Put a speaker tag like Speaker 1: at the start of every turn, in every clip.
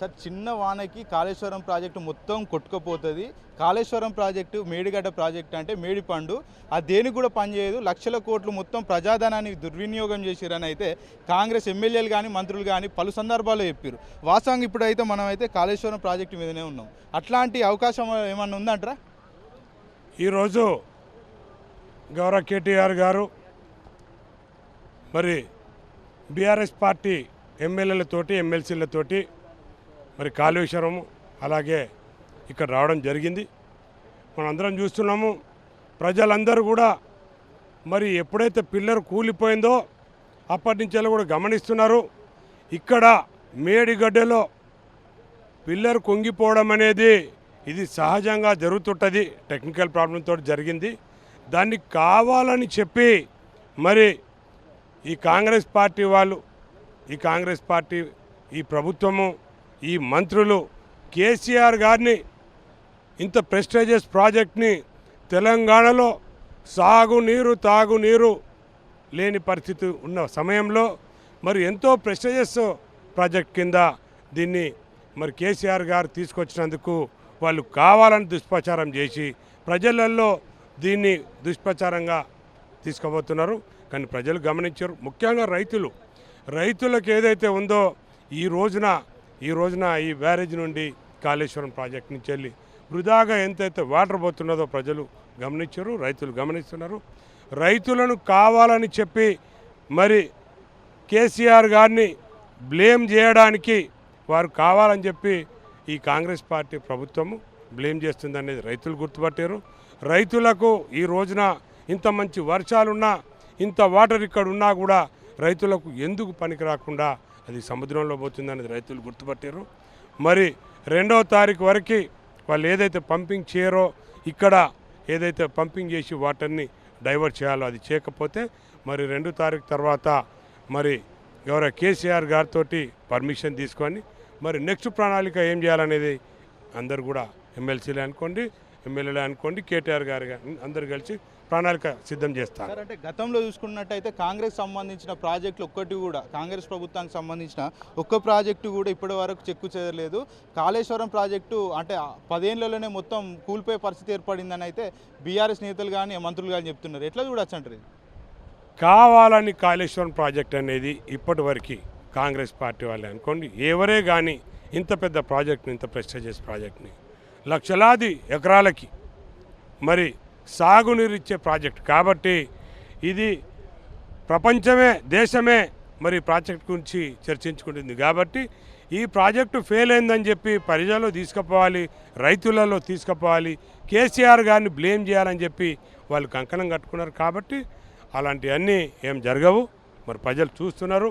Speaker 1: Sir చిన్న వానకి Kaleshwaram project మొత్తం కొట్టుకుపోతుంది. కాళేశ్వరం ప్రాజెక్టు మేడిగడ్డ ప్రాజెక్టు అంటే మేడిపండు ఆ దేనికి కూడా పనిచేయదు లక్షల కోట్లు మొత్తం ప్రజాధనాన్ని దుర్వినియోగం చేసిరని అయితే కాంగ్రెస్ ఎమ్మెల్యేలు కానీ మంత్రులు కానీ పలు సందర్భాల్లో చెప్పారు వాస్తవంగా ఇప్పుడైతే మనం అయితే కాళేశ్వరం ప్రాజెక్టు మీదనే ఉన్నాం. అట్లాంటి అవకాశం ఏమన్నా ఉందంటారా?
Speaker 2: ఈరోజు గౌరవ కేటీఆర్ గారు మరి బీఆర్ఎస్ పార్టీ ఎమ్మెల్యేలతోటి ఎమ్మెల్సీలతోటి మరి కాళేశ్వరం అలాగే ఇక్కడ రావడం జరిగింది. మనందరం చూస్తున్నాము. ప్రజలందరూ కూడా మరి ఎప్పుడైతే పిల్లర్ కూలిపోయిందో అప్పటి నుంచి కూడా గమనిస్తున్నారు. ఇక్కడ మేడిగడ్డలో పిల్లర్ కుంగిపోవడం అనేది ఇది సహజంగా జరుగుతుంటుంది. టెక్నికల్ ప్రాబ్లంతో జరిగింది. దాన్ని కావాలని చెప్పి మరి ఈ కాంగ్రెస్ పార్టీ వాళ్ళు ఈ కాంగ్రెస్ పార్టీ ఈ ప్రభుత్వము ఈ మంత్రులు కేసీఆర్ గారిని ఇంత ప్రెస్టేజియస్ ప్రాజెక్ట్ని తెలంగాణలో సాగునీరు తాగునీరు లేని పరిస్థితి ఉన్న సమయంలో మరి ఎంతో ప్రెస్టేజియస్ ప్రాజెక్ట్ కింద దీన్ని మరి కేసీఆర్ గారు తీసుకొచ్చినందుకు వాళ్ళు కావాలని దుష్ప్రచారం చేసి ప్రజలలో దీన్ని దుష్ప్రచారంగా తీసుకుపోతున్నారు కానీ ప్రజలు గమనించారు. ముఖ్యంగా రైతులు. రైతులకు ఏదైతే ఉందో ఈ రోజున ఈ రోజున ఈ బ్యారేజ్ నుండి కాళేశ్వరం ప్రాజెక్ట్ నుంచి వెళ్ళి వృధాగా ఎంతైతే వాటర్ పోతున్నదో ప్రజలు గమనించారు రైతులు గమనిస్తున్నారు. రైతులను కావాలని చెప్పి మరి కేసీఆర్ గారిని బ్లేమ్ చేయడానికి వారు కావాలని చెప్పి ఈ కాంగ్రెస్ పార్టీ ప్రభుత్వము బ్లేమ్ చేస్తుందనేది రైతులు గుర్తుపట్టారు. రైతులకు ఈ రోజున ఇంత మంచి వర్షాలున్నా ఇంత వాటర్ ఇక్కడ ఉన్నా కూడా రైతులకు ఎందుకు పనికి రాకుండా అది సముద్రంలో పోతుందనేది రైతులు గుర్తుపట్టారు మరి రెండవ తారీఖు వరకు వాళ్ళు ఏదైతే పంపింగ్ చేయరో ఇక్కడ ఏదైతే పంపింగ్ చేసి వాటర్ని డైవర్ట్ చేయాలో అది చేయకపోతే మరి రెండు తారీఖు తర్వాత మరి గౌరవ కేసీఆర్ గారితో పర్మిషన్ తీసుకొని మరి నెక్స్ట్ ప్రణాళిక ఏం చేయాలనేది అందరు కూడా ఎమ్మెల్సీలే అనుకోండి ఎమ్మెల్యేలే అనుకోండి కేటీఆర్ గారు అందరు కలిసి ప్రణాళిక సిద్ధం చేస్తారు.
Speaker 1: అంటే గతంలో చూసుకున్నట్టయితే కాంగ్రెస్ సంబంధించిన ప్రాజెక్టులు ఒక్కటి కూడా కాంగ్రెస్ ప్రభుత్వానికి సంబంధించిన ఒక్క ప్రాజెక్టు కూడా ఇప్పటి వరకు చెక్కు చేయలేదు. కాళేశ్వరం ప్రాజెక్టు అంటే పదేళ్ళలోనే మొత్తం కూలిపోయే పరిస్థితి ఏర్పడిందని అయితే బీఆర్ఎస్ నేతలు కానీ మంత్రులు కానీ చెప్తున్నారు. ఎట్లా చూడొచ్చు అంటారు?
Speaker 2: కావాలని కాళేశ్వరం ప్రాజెక్ట్ అనేది ఇప్పటి వరకు కాంగ్రెస్ పార్టీ వాళ్ళే అనుకోండి ఎవరే కానీ ఇంత పెద్ద ప్రాజెక్ట్ని ఇంత ప్రెస్టేజియస్ ప్రాజెక్ట్ని లక్షలాది ఎకరాలకి మరి సాగునీరు ఇచ్చే ప్రాజెక్ట్. కాబట్టి ఇది ప్రపంచమే దేశమే మరి ప్రాజెక్ట్ గురించి చర్చించుకుంటుంది. కాబట్టి ఈ ప్రాజెక్టు ఫెయిల్ అయిందని చెప్పి ప్రజల్లో తీసుకుపోవాలి రైతులలో తీసుకుపోవాలి కేసీఆర్ గారిని బ్లేమ్ చేయాలని చెప్పి వాళ్ళు కంకణం కట్టుకున్నారు. కాబట్టి అలాంటివన్నీ ఏం జరగవు. మరి ప్రజలు చూస్తున్నారు.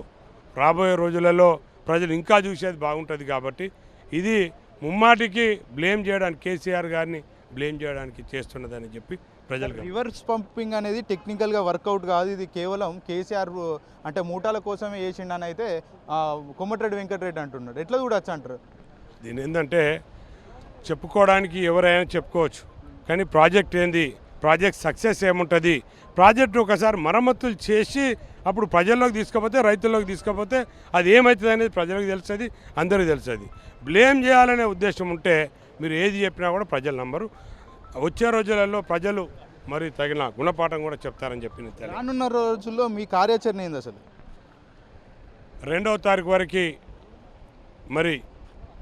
Speaker 2: రాబోయే రోజులలో ప్రజలు ఇంకా చూసేది బాగుంటుంది కాబట్టి ఇది ముమ్మాటికి బ్లేమ్ చేయడానికి కేసీఆర్ గారిని బ్లేమ్ చేయడానికి చేస్తున్నదని చెప్పి ప్రజలు.
Speaker 1: రివర్స్ పంపింగ్ అనేది టెక్నికల్గా వర్కౌట్ కాదు. ఇది కేవలం కేసీఆర్ అంటే మూటాల కోసమే వేసిండని అయితే కొమ్మటిరెడ్డి వెంకటరెడ్డి అంటున్నాడు. ఎట్లా చూడొచ్చు అంటారు?
Speaker 2: దీని ఏంటంటే చెప్పుకోవడానికి ఎవరైనా చెప్పుకోవచ్చు. కానీ ప్రాజెక్ట్ ఏంది? ప్రాజెక్ట్ సక్సెస్ ఏముంటుంది? ప్రాజెక్ట్ ఒకసారి మరమ్మతులు చేసి అప్పుడు ప్రజల్లోకి తీసుకపోతే రైతుల్లోకి తీసుకపోతే అది ఏమవుతుంది అనేది ప్రజలకు తెలుస్తుంది అందరికీ తెలుస్తుంది. బ్లేమ్ చేయాలనే ఉద్దేశం ఉంటే మీరు ఏది చెప్పినా కూడా ప్రజలు నమ్మరు. వచ్చే రోజులలో ప్రజలు మరి తగిన గుణపాఠం కూడా చెప్తారని చెప్పి.
Speaker 1: రానున్న రోజుల్లో మీ కార్యాచరణ ఏంది అసలు?
Speaker 2: రెండవ తారీఖు వరకు మరి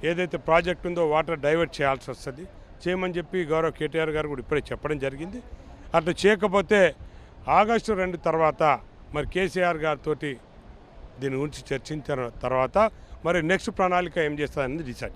Speaker 2: ఏదైతే ప్రాజెక్ట్ ఉందో వాటర్ డైవర్ట్ చేయాల్సి వస్తుంది. చేయమని చెప్పి గౌరవ్ కేటీఆర్ గారు కూడా ఇప్పుడే చెప్పడం జరిగింది. అట్లా చేయకపోతే ఆగస్టు రెండు తర్వాత మరి కేసీఆర్ గారితో దీని గురించి చర్చించిన తర్వాత మరి నెక్స్ట్ ప్రణాళిక ఏం చేస్తుందనేది డిసైడ్ చేయాలి